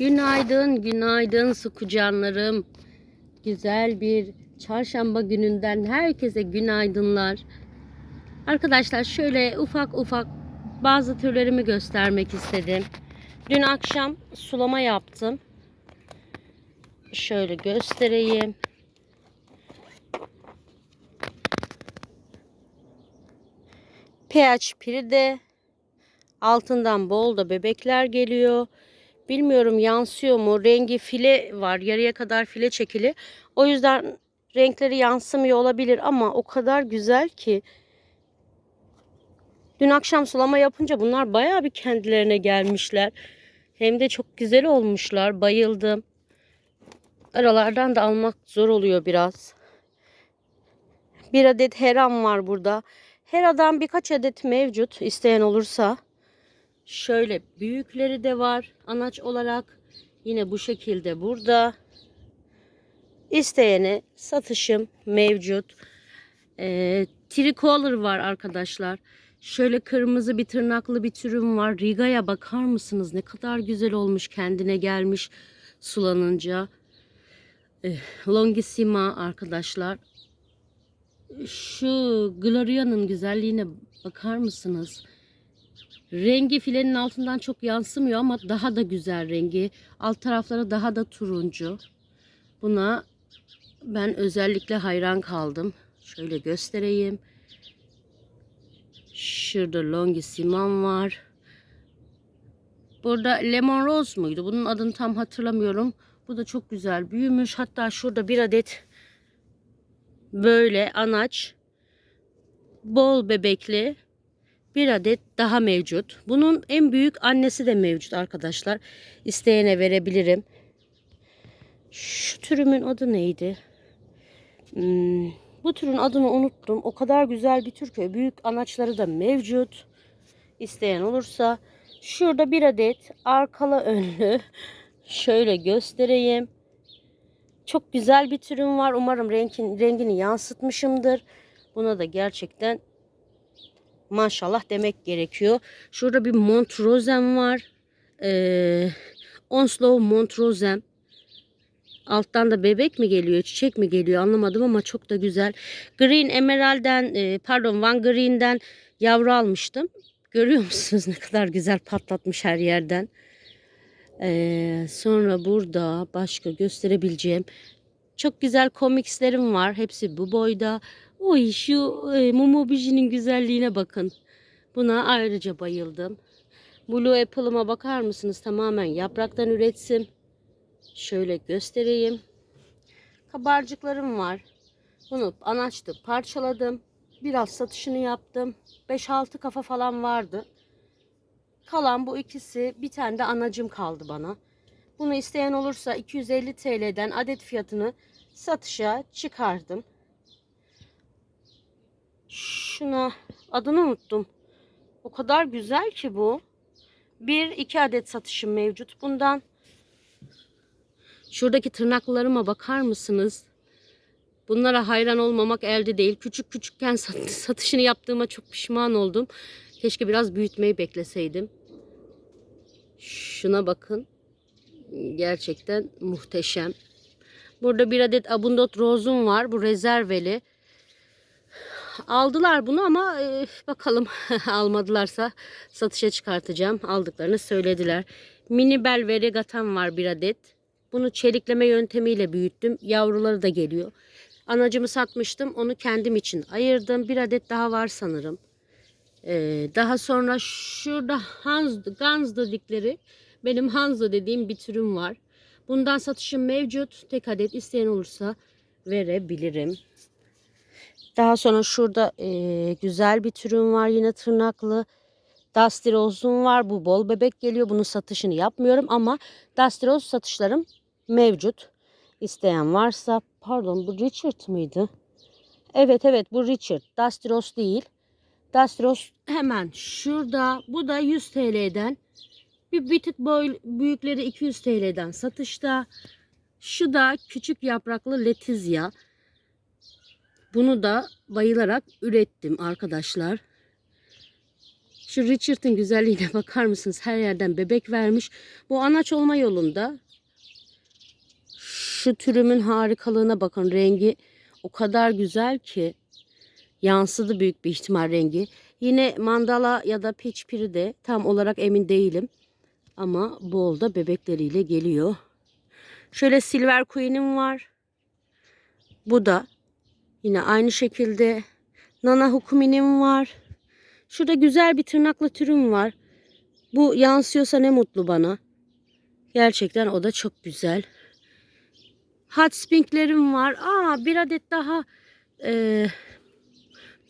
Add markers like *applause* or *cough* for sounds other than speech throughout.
Günaydın, günaydın sukucanlarım. Güzel bir çarşamba gününden herkese günaydınlar. Arkadaşlar şöyle ufak ufak bazı türlerimi göstermek istedim. Dün akşam sulama yaptım. Şöyle göstereyim. pH piride altından bol da bebekler geliyor. Bilmiyorum yansıyor mu? Rengi file var. Yarıya kadar file çekili. O yüzden renkleri yansımıyor olabilir ama o kadar güzel ki. Dün akşam sulama yapınca bunlar baya bir kendilerine gelmişler. Hem de çok güzel olmuşlar. Bayıldım. Aralardan da almak zor oluyor biraz. Bir adet heram var burada. Hera'dan birkaç adet mevcut isteyen olursa. Şöyle büyükleri de var anaç olarak. Yine bu şekilde burada. İsteyene satışım mevcut. Ee, tricolor var arkadaşlar. Şöyle kırmızı bir tırnaklı bir türüm var. Riga'ya bakar mısınız? Ne kadar güzel olmuş kendine gelmiş sulanınca. Ee, Longissima arkadaşlar. Şu Gloria'nın güzelliğine bakar mısınız? Rengi filenin altından çok yansımıyor ama daha da güzel rengi. Alt tarafları daha da turuncu. Buna ben özellikle hayran kaldım. Şöyle göstereyim. Şurada Longissimam var. Burada Lemon Rose muydu? Bunun adını tam hatırlamıyorum. Bu da çok güzel büyümüş. Hatta şurada bir adet böyle anaç bol bebekli bir adet daha mevcut. Bunun en büyük annesi de mevcut arkadaşlar. İsteyene verebilirim. Şu türümün adı neydi? Hmm, bu türün adını unuttum. O kadar güzel bir tür ki büyük anaçları da mevcut. İsteyen olursa şurada bir adet arkalı önlü *laughs* şöyle göstereyim. Çok güzel bir türüm var. Umarım rengin, rengini yansıtmışımdır. Buna da gerçekten maşallah demek gerekiyor. Şurada bir Montrosem var. Ee, Onslow Montrosem. Alttan da bebek mi geliyor, çiçek mi geliyor anlamadım ama çok da güzel. Green Emerald'den, e, pardon Van Green'den yavru almıştım. Görüyor musunuz ne kadar güzel patlatmış her yerden. Ee, sonra burada başka gösterebileceğim çok güzel komikslerim var. Hepsi bu boyda. Oy şu e, Mumu Biji'nin güzelliğine bakın. Buna ayrıca bayıldım. Blue Apple'ıma bakar mısınız? Tamamen yapraktan üretsim. Şöyle göstereyim. Kabarcıklarım var. Bunu anaçtı parçaladım. Biraz satışını yaptım. 5-6 kafa falan vardı. Kalan bu ikisi bir tane de anacım kaldı bana. Bunu isteyen olursa 250 TL'den adet fiyatını satışa çıkardım. Şuna adını unuttum. O kadar güzel ki bu. Bir iki adet satışım mevcut. Bundan şuradaki tırnaklarıma bakar mısınız? Bunlara hayran olmamak elde değil. Küçük küçükken *laughs* satışını yaptığıma çok pişman oldum. Keşke biraz büyütmeyi bekleseydim. Şuna bakın. Gerçekten muhteşem. Burada bir adet abundot rozum var. Bu rezerveli. Aldılar bunu ama e, bakalım *laughs* almadılarsa satışa çıkartacağım. Aldıklarını söylediler. Mini bel ve regatam var bir adet. Bunu çelikleme yöntemiyle büyüttüm. Yavruları da geliyor. Anacımı satmıştım. Onu kendim için ayırdım. Bir adet daha var sanırım. Ee, daha sonra şurada Hans, Gans dedikleri benim Hanzo dediğim bir türüm var. Bundan satışım mevcut. Tek adet isteyen olursa verebilirim. Daha sonra şurada e, güzel bir türüm var yine tırnaklı. Dusty Rose'um var. Bu bol bebek geliyor. Bunun satışını yapmıyorum ama Dusty Rose satışlarım mevcut. İsteyen varsa pardon bu Richard mıydı? Evet evet bu Richard. Dusty Rose değil. Dusty Rose hemen şurada. Bu da 100 TL'den bir, bir tık boy, büyükleri 200 TL'den satışta. Şu da küçük yapraklı letizya. Bunu da bayılarak ürettim arkadaşlar. Şu Richard'ın güzelliğine *laughs* bakar mısınız? Her yerden bebek vermiş. Bu anaç olma yolunda. Şu türümün harikalığına bakın. Rengi o kadar güzel ki. Yansıdı büyük bir ihtimal rengi. Yine mandala ya da peach de tam olarak emin değilim. Ama bol da bebekleriyle geliyor. Şöyle silver queen'im var. Bu da yine aynı şekilde nana hukuminim var. Şurada güzel bir tırnaklı türüm var. Bu yansıyorsa ne mutlu bana. Gerçekten o da çok güzel. Hot spinklerim var. Aa bir adet daha e,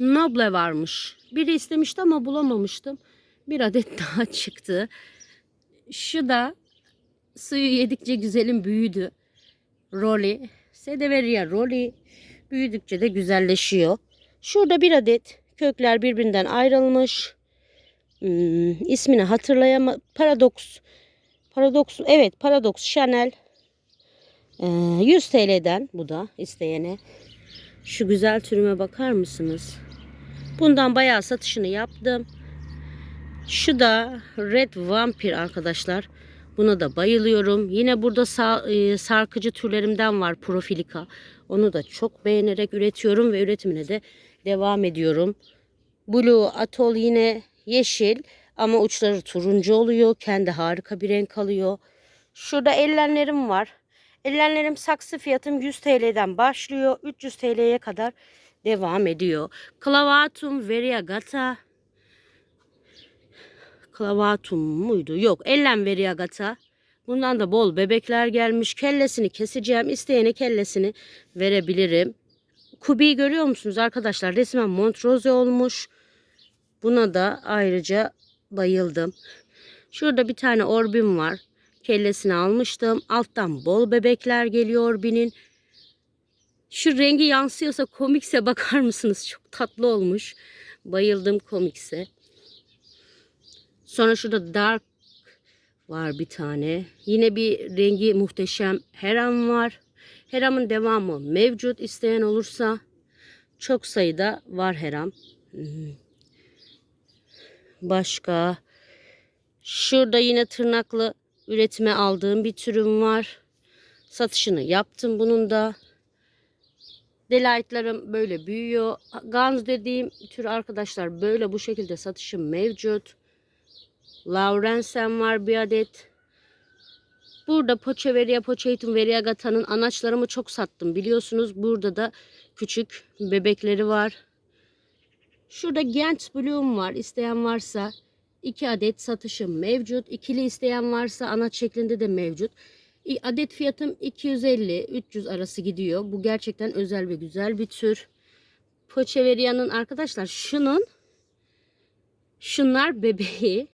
noble varmış. Biri istemişti ama bulamamıştım. Bir adet *laughs* daha çıktı. Şu da suyu yedikçe güzelim büyüdü. Rolly. Sedeveria Rolly. Büyüdükçe de güzelleşiyor. Şurada bir adet kökler birbirinden ayrılmış. Hmm, ismini hatırlayama Paradox. Paradox evet Paradox Chanel. Ee, 100 TL'den bu da isteyene. Şu güzel türüme bakar mısınız? Bundan bayağı satışını yaptım. Şu da Red Vampir arkadaşlar. Buna da bayılıyorum. Yine burada e, sarkıcı türlerimden var Profilika. Onu da çok beğenerek üretiyorum ve üretimine de devam ediyorum. Blue Atoll yine yeşil ama uçları turuncu oluyor. Kendi harika bir renk alıyor. Şurada ellenlerim var. Ellenlerim saksı fiyatım 100 TL'den başlıyor. 300 TL'ye kadar devam ediyor. Clavatum variegata. Clavatum muydu? Yok. Ellen variegata. Bundan da bol bebekler gelmiş. Kellesini keseceğim. İsteyene kellesini verebilirim. Kubi'yi görüyor musunuz arkadaşlar? Resmen Montrose olmuş. Buna da ayrıca bayıldım. Şurada bir tane orbim var. Kellesini almıştım. Alttan bol bebekler geliyor orbinin. Şu rengi yansıyorsa komikse bakar mısınız? Çok tatlı olmuş. Bayıldım komikse. Sonra şurada dark var bir tane. Yine bir rengi muhteşem Heram var. Heram'ın devamı mevcut. İsteyen olursa çok sayıda var Heram. Hmm. Başka şurada yine tırnaklı üretime aldığım bir türüm var. Satışını yaptım bunun da. Delight'larım böyle büyüyor. Guns dediğim tür arkadaşlar böyle bu şekilde satışım mevcut. Laurensen var bir adet. Burada Poçeveria Poçeitum Variegata'nın anaçlarımı çok sattım biliyorsunuz. Burada da küçük bebekleri var. Şurada Gent Bloom var. İsteyen varsa 2 adet satışım mevcut. İkili isteyen varsa anaç şeklinde de mevcut. Adet fiyatım 250-300 arası gidiyor. Bu gerçekten özel ve güzel bir tür. Poçeveria'nın arkadaşlar şunun şunlar bebeği.